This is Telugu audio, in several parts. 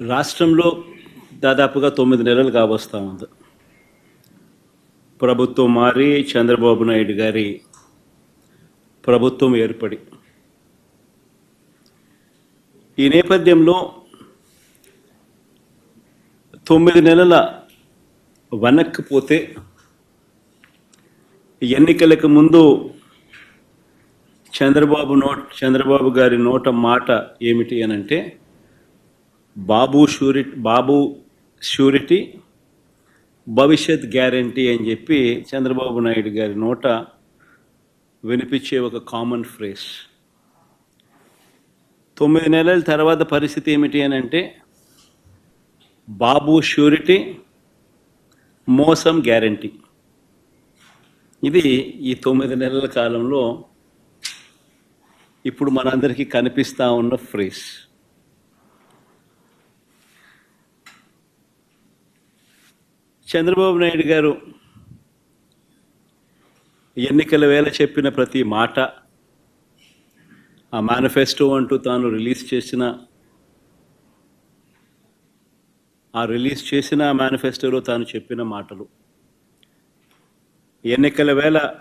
రాష్ట్రంలో దాదాపుగా తొమ్మిది నెలలు కావస్తా ఉంది. ప్రభుత్వం మారి చంద్రబాబు నాయుడు గారి ప్రభుత్వం ఏర్పడి. ఈ నేపథ్యంలో తొమ్మిది నెలల వెనక్కిపోతే ఎన్నికలకు ముందు చంద్రబాబు నోట్ చంద్రబాబు గారి నోట మాట ఏమిటి అని అంటే బాబు షూరిటీ బాబు షూరిటీ భవిష్యత్ గ్యారంటీ అని చెప్పి చంద్రబాబు నాయుడు గారి నోట వినిపించే ఒక కామన్ ఫ్రేస్ తొమ్మిది నెలల తర్వాత పరిస్థితి ఏమిటి అని అంటే బాబు షూరిటీ మోసం గ్యారంటీ. ఇది ఈ తొమ్మిది నెలల కాలంలో ఇప్పుడు మనందరికీ కనిపిస్తూ ఉన్న ఫ్రేస్ చంద్రబాబు నాయుడు గారు ఎన్నికల వేళ చెప్పిన ప్రతి మాట ఆ మేనిఫెస్టో అంటూ తాను రిలీజ్ చేసిన ఆ రిలీజ్ చేసిన మేనిఫెస్టోలో తాను చెప్పిన మాటలు. ఎన్నికల వేళ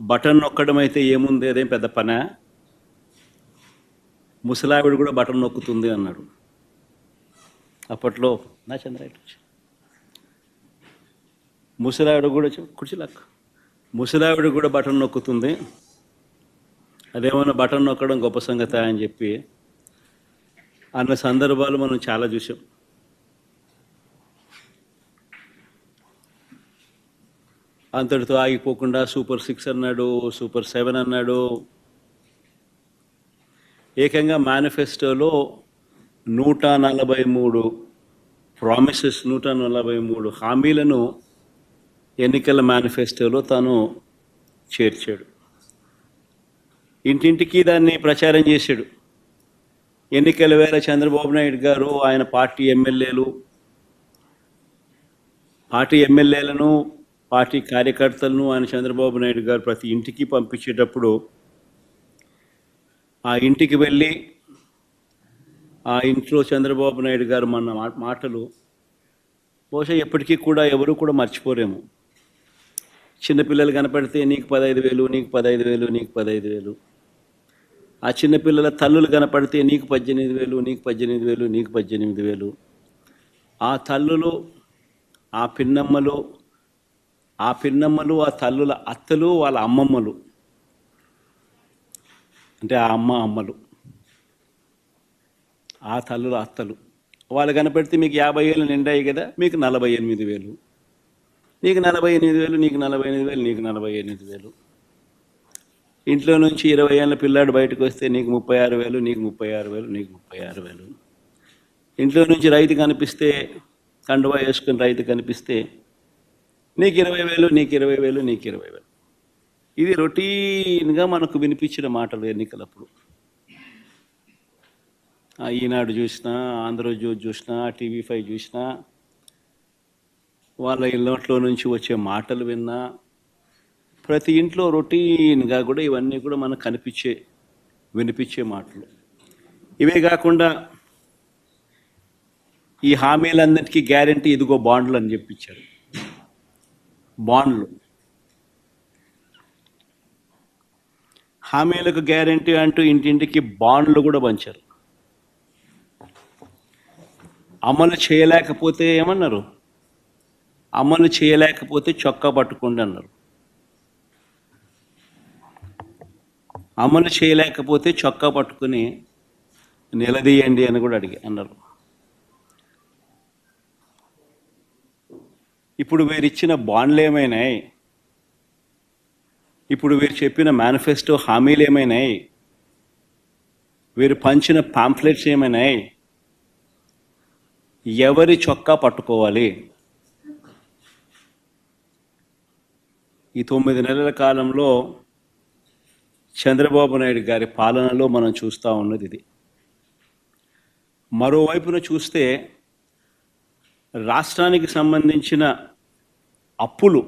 బటన్ నొక్కడం అయితే ఏముంది? అదేం పెద్ద పనా? ముసలావిడ కూడా బటన్ నొక్కుతుంది అన్నాడు. అప్పట్లో నా చంద్రాయుడు ముసలావిడ కూడా చె- కుర్చీలాక్ ముసలావిడ కూడా బటన్ నొక్కుతుంది. అదేమన్నా బటన్ నొక్కడం గొప్ప సంగతి అని చెప్పి అన్న సందర్భాలు మనం చాలా చూసాం అంతటితో ఆగిపోకుండా సూపర్ సిక్స్ అన్నాడు సూపర్ సెవెన్ అన్నాడు. ఏకంగా మేనిఫెస్టోలో నూట నలభై మూడు ప్రామిసెస్ నూట నలభై మూడు హామీలను ఎన్నికల మేనిఫెస్టోలో తాను చేర్చాడు. ఇంటింటికి దాన్ని ప్రచారం చేశాడు. ఎన్నికల వేళ చంద్రబాబు నాయుడు గారు ఆయన పార్టీ ఎమ్మెల్యేలు పార్టీ ఎమ్మెల్యేలను పార్టీ కార్యకర్తలను ఆయన చంద్రబాబు నాయుడు గారు ప్రతి ఇంటికి పంపించేటప్పుడు ఆ ఇంటికి వెళ్ళి ఆ ఇంట్లో చంద్రబాబు నాయుడు గారు మన మాటలు బహుశా ఎప్పటికీ కూడా ఎవరు కూడా మర్చిపోరేమో. చిన్నపిల్లలు కనపడితే నీకు పదహైదు వేలు నీకు పదహైదు వేలు నీకు పదహైదు వేలు. ఆ చిన్నపిల్లల తల్లులు కనపడితే నీకు పద్దెనిమిది వేలు నీకు పద్దెనిమిది వేలు నీకు పద్దెనిమిది వేలు. ఆ తల్లులు ఆ పిన్నమ్మలు ఆ పిన్నమ్మలు ఆ తల్లుల అత్తలు వాళ్ళ అమ్మమ్మలు. అంటే ఆ అమ్మ అమ్మలు. ఆ తల్లుల అత్తలు. వాళ్ళు కనపెడితే మీకు యాభై ఏళ్ళు నిండాయి కదా మీకు నలభై ఎనిమిది వేలు. నీకు నలభై ఎనిమిది వేలు నీకు నలభై ఎనిమిది వేలు నీకు నలభై ఎనిమిది వేలు. ఇంట్లో నుంచి ఇరవై ఏళ్ళ పిల్లాడు బయటకు వస్తే నీకు ముప్పై ఆరు వేలు నీకు ముప్పై ఆరు వేలు నీకు ముప్పై ఆరు వేలు. ఇంట్లో నుంచి రైతు కనిపిస్తే కండువా వేసుకుని రైతు కనిపిస్తే నీకు ఇరవై వేలు నీకు ఇరవై వేలు నీకు ఇరవై వేలు. ఇది రొటీన్గా మనకు వినిపించిన మాటలు ఎన్నికలప్పుడు. ఈనాడు చూసినా ఆంధ్రజ్యోతి చూసినా టీవీ ఫైవ్ చూసినా వాళ్ళ ఇళ్ళట్లో నుంచి వచ్చే మాటలు విన్నా ప్రతి ఇంట్లో రొటీన్గా కూడా ఇవన్నీ కూడా మనకు కనిపించే వినిపించే మాటలు. ఇవే కాకుండా ఈ హామీలందరికీ గ్యారంటీ ఇదిగో బాండ్లు అని చెప్పించారు బాండ్లు. హామీలకు గ్యారంటీ అంటూ ఇంటింటికి బాండ్లు కూడా పంచారు. అమలు చేయలేకపోతే ఏమన్నారు? అమలు చేయలేకపోతే చొక్కా పట్టుకోండి అన్నారు. అమలు చేయలేకపోతే చొక్కా పట్టుకుని నిలదీయండి అని కూడా అడిగి అన్నారు. ఇప్పుడు వీరిచ్చిన బాండ్లు ఏమైనాయి? ఇప్పుడు వీరు చెప్పిన మేనిఫెస్టో హామీలు ఏమైనాయి? వీరు పంచిన పాంప్లెట్స్ ఏమైనాయి? ఎవరి చొక్కా పట్టుకోవాలి? ఈ తొమ్మిది నెలల కాలంలో చంద్రబాబు నాయుడు గారి పాలనలో మనం చూస్తూ ఉన్నది ఇది. మరోవైపున చూస్తే రాష్ట్రానికి సంబంధించిన అప్పులు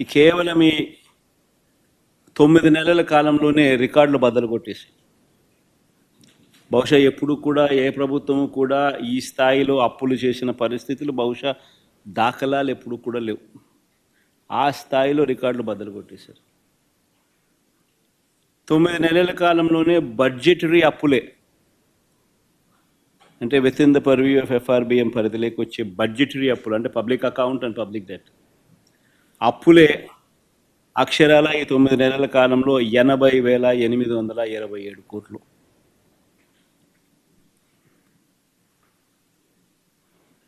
ఈ కేవలం ఈ తొమ్మిది నెలల కాలంలోనే రికార్డులు బద్దలు కొట్టేసి బహుశా ఎప్పుడు కూడా ఏ ప్రభుత్వము కూడా ఈ స్థాయిలో అప్పులు చేసిన పరిస్థితులు బహుశా దాఖలాలు ఎప్పుడు కూడా లేవు. ఆ స్థాయిలో రికార్డులు బద్దలు కొట్టేశారు. తొమ్మిది నెలల కాలంలోనే బడ్జెటరీ అప్పులే. అంటే within the purview of FRBM పరిధిలోకి వచ్చే బడ్జెటరీ అప్పులు అంటే public account and public debt అప్పులే అక్షరాల ఈ తొమ్మిది నెలల కాలంలో ఎనభై వేల ఎనిమిది వందల ఇరవై ఏడు కోట్లు.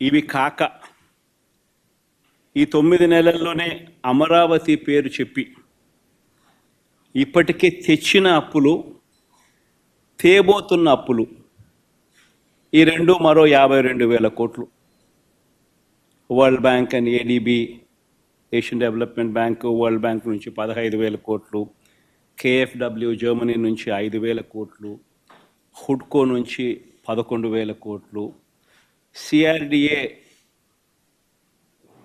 ఇవి కాక ఈ తొమ్మిది నెలల్లోనే అమరావతి పేరు చెప్పి ఇప్పటికే తెచ్చిన అప్పులు తేబోతున్న అప్పులు ఈ రెండు మరో యాభై రెండు వేల కోట్లు. World Bank and ADB Asian Development Bank World Bank నుంచి పదహైదు వేల కోట్లు కేఎఫ్డబ్ల్యూ జర్మనీ నుంచి ఐదు వేల కోట్లు హుడ్కో నుంచి పదకొండు వేల కోట్లు సిఆర్డిఏ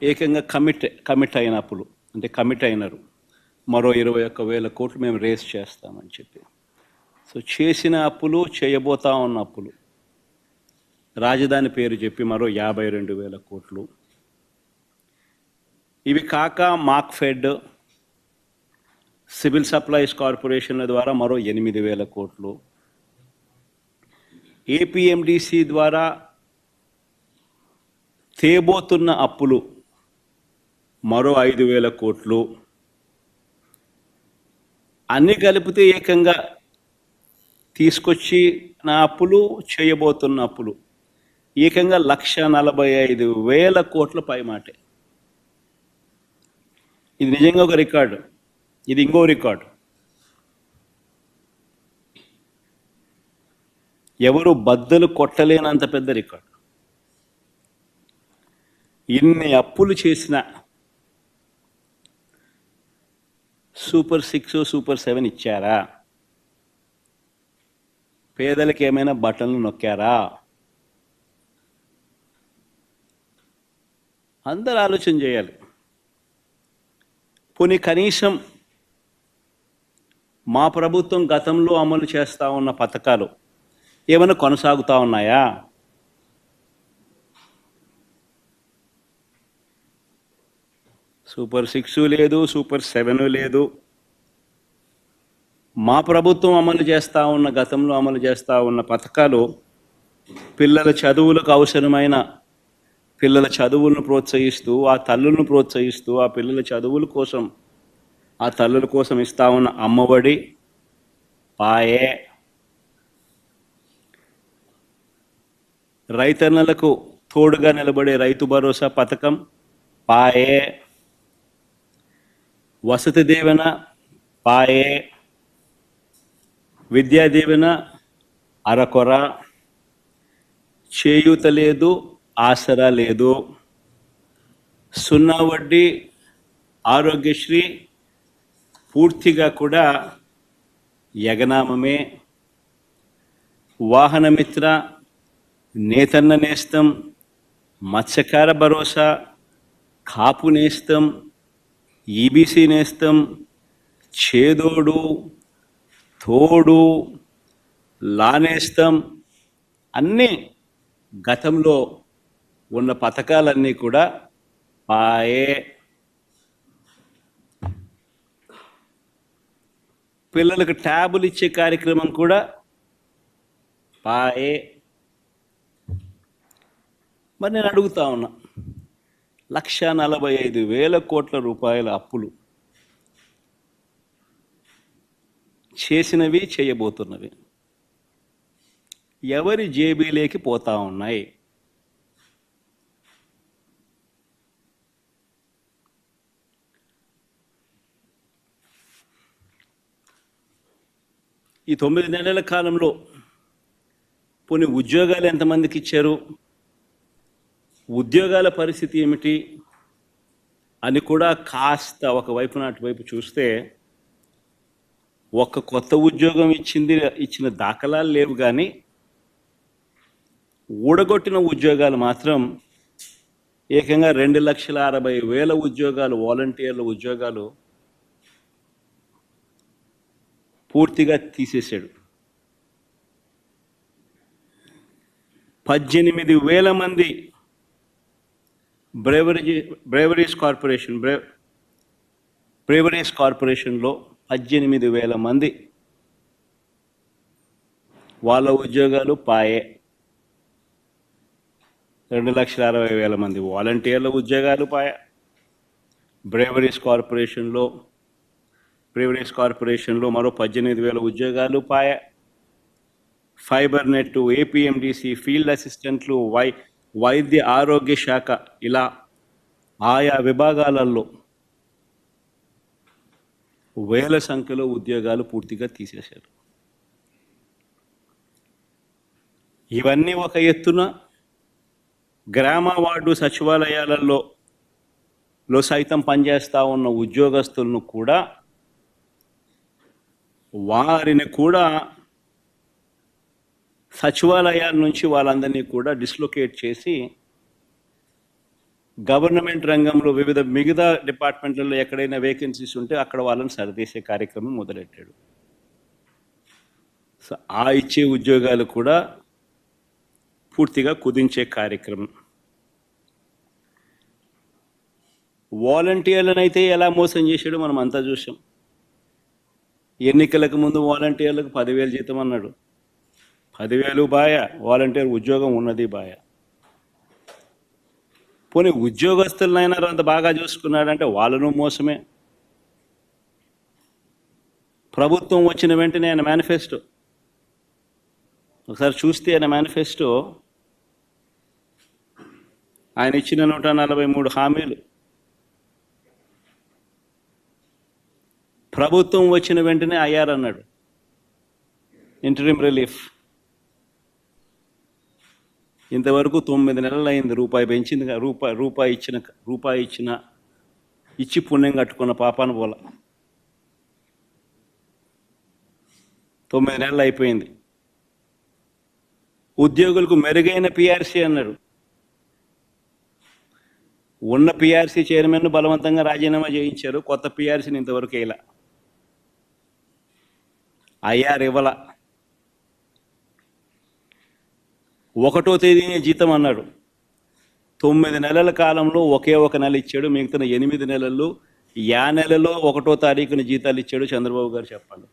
ఏకంగా కమిట్ కమిట్ అయిన అప్పులు అంటే కమిట్ అయినారు. మరో ఇరవై ఒక్క వేల కోట్లు మేము రేస్ చేస్తామని చెప్పి. సో చేసిన అప్పులు చేయబోతా ఉన్న అప్పులు. రాజధాని పేరు చెప్పి మరో యాభై రెండు వేల కోట్లు. ఇవి కాక మాక్ఫెడ్ సివిల్ సప్లైస్ కార్పొరేషన్ల ద్వారా మరో ఎనిమిది వేల కోట్లు. ఏపీఎండిసి ద్వారా తేబోతున్న అప్పులు మరో ఐదు వేల కోట్లు. అన్ని కలిపితే ఏకంగా తీసుకొచ్చి నా అప్పులు చేయబోతున్న అప్పులు. ఏకంగా లక్ష నలభై ఐదు వేల కోట్ల పైమాటే. ఇది నిజంగా ఒక రికార్డు. ఇది ఇంకో రికార్డు. ఎవరు బద్దలు కొట్టలేనంత పెద్ద రికార్డు. ఇన్ని అప్పులు చేసిన సూపర్ సిక్స్ సూపర్ సెవెన్ ఇచ్చారా? పేదలకు ఏమైనా బటన్లు నొక్కారా? అందరు ఆలోచన చేయాలి. పోనీ కనీసం మా ప్రభుత్వం గతంలో అమలు చేస్తూ ఉన్న పథకాలు ఏమైనా కొనసాగుతూ ఉన్నాయా? సూపర్ సిక్స్ లేదు సూపర్ సెవెన్ లేదు. మా ప్రభుత్వం అమలు చేస్తూ ఉన్న గతంలో అమలు చేస్తూ ఉన్న పథకాలు పిల్లల చదువులకు అవసరమైన పిల్లల చదువులను ప్రోత్సహిస్తూ ఆ తల్లులను ప్రోత్సహిస్తూ ఆ పిల్లల చదువుల కోసం ఆ తల్లుల కోసం ఇస్తా ఉన్న అమ్మఒడి పాయే. రైతన్నలకు తోడుగా నిలబడే రైతు భరోసా పథకం పాయే. వసతి దీవెన పాయే విద్యా దీవెన అరకొర చేయూత లేదు ఆసరా లేదు. సున్నా వడ్డీ ఆరోగ్యశ్రీ పూర్తిగా కూడా యగనామమే. వాహనమిత్ర నేతన్న నేస్తం మత్స్యకార భరోసా కాపు నేస్తం ఈబీసీ నేస్తం చేదోడు తోడు లానేస్తం అన్నీ గతంలో ఉన్న పథకాలన్నీ కూడా పాయే పిల్లలకు ట్యాబులు ఇచ్చే కార్యక్రమం కూడా పాయే మరి నేను అడుగుతా ఉన్నా లక్ష నలభై ఐదు వేల కోట్ల రూపాయల అప్పులు చేసినవి చేయబోతున్నవి. ఎవరి జేబీలేకి పోతా ఉన్నాయి? ఈ తొమ్మిది నెలల కాలంలో కొన్ని ఉద్యోగాలు ఎంతమందికి ఇచ్చారు? ఉద్యోగాల పరిస్థితి ఏమిటి అని కూడా కాస్త ఒకవైపు నాటివైపు చూస్తే ఒక కొత్త ఉద్యోగం ఇచ్చింది ఇచ్చిన దాఖలాలు లేవు కానీ ఊడగొట్టిన ఉద్యోగాలు మాత్రం ఏకంగా రెండు లక్షల అరవై వేల ఉద్యోగాలు వాలంటీర్ల ఉద్యోగాలు పూర్తిగా తీసేశాడు. పద్దెనిమిది వేల మంది బ్రేవరీ బ్రేవరీస్ కార్పొరేషన్ బ్రే బ్రేవరీస్ కార్పొరేషన్లో పద్దెనిమిది వేల మంది వాళ్ళ ఉద్యోగాలు పాయే. రెండు లక్షల అరవై వేల మంది వాలంటీర్ల ఉద్యోగాలు పాయ. బ్రేవరీస్ కార్పొరేషన్లో బ్రేవరీస్ కార్పొరేషన్లో మరో పద్దెనిమిది వేల ఉద్యోగాలు పాయ. ఫైబర్ నెట్ ఏపీఎండిసి ఫీల్డ్ అసిస్టెంట్లు వై వైద్య ఆరోగ్య శాఖ ఇలా ఆయా విభాగాలలో వేల సంఖ్యలో ఉద్యోగాలు పూర్తిగా తీసేశారు. ఇవన్నీ ఒక ఎత్తున గ్రామ వార్డు సచివాలయాలలో లో సైతం పనిచేస్తూ ఉన్న ఉద్యోగస్తులను కూడా వారిని కూడా సచివాలయాల నుంచి వాళ్ళందరినీ కూడా డిస్లొకేట్ చేసి గవర్నమెంట్ రంగంలో వివిధ మిగతా డిపార్ట్మెంట్లలో ఎక్కడైనా వేకెన్సీస్ ఉంటే అక్కడ వాళ్ళని సరిదీసే కార్యక్రమం మొదలెట్టాడు. సో ఆ ఇచ్చే ఉద్యోగాలు కూడా పూర్తిగా కుదించే కార్యక్రమం. వాలంటీర్లను ఎలా మోసం చేశాడో మనం అంతా చూసాం ఎన్నికలకు ముందు వాలంటీర్లకు పదివేలు జీతం అన్నాడు. పదివేలు బాయ వాలంటీర్ ఉద్యోగం ఉన్నది బాయ. పోనీ ఉద్యోగస్తులనైనా అంత బాగా చూసుకున్నాడంటే వాళ్ళను మోసమే. ప్రభుత్వం వచ్చిన వెంటనే ఆయన మేనిఫెస్టో. ఒకసారి చూస్తే ఆయన మేనిఫెస్టో ఆయన ఇచ్చిన నూట నలభై మూడు హామీలు. ప్రభుత్వం వచ్చిన వెంటనే అయ్యారన్నాడు. Interim relief. ఇంతవరకు తొమ్మిది నెలలు అయింది రూపాయి పెంచింది రూపాయి రూపాయి ఇచ్చిన రూపాయి ఇచ్చిన ఇచ్చి పుణ్యం కట్టుకున్న పాపాను పోల. తొమ్మిది నెలలు అయిపోయింది ఉద్యోగులకు మెరుగైన పిఆర్సీ అన్నారు. ఉన్న పిఆర్సీ చైర్మన్ బలవంతంగా రాజీనామా చేయించారు. కొత్త పిఆర్సీని ఇంతవరకు ఇలా ఐఆర్ ఇవ్వలా. ఒకటో తేదీనే జీతం అన్నాడు. తొమ్మిది నెలల కాలంలో ఒకే ఒక నెల ఇచ్చాడు మిగతా ఎనిమిది నెలల్లో యా నెలలో ఒకటో తారీఖున జీతాలు ఇచ్చాడు చంద్రబాబు గారు చెప్పండి.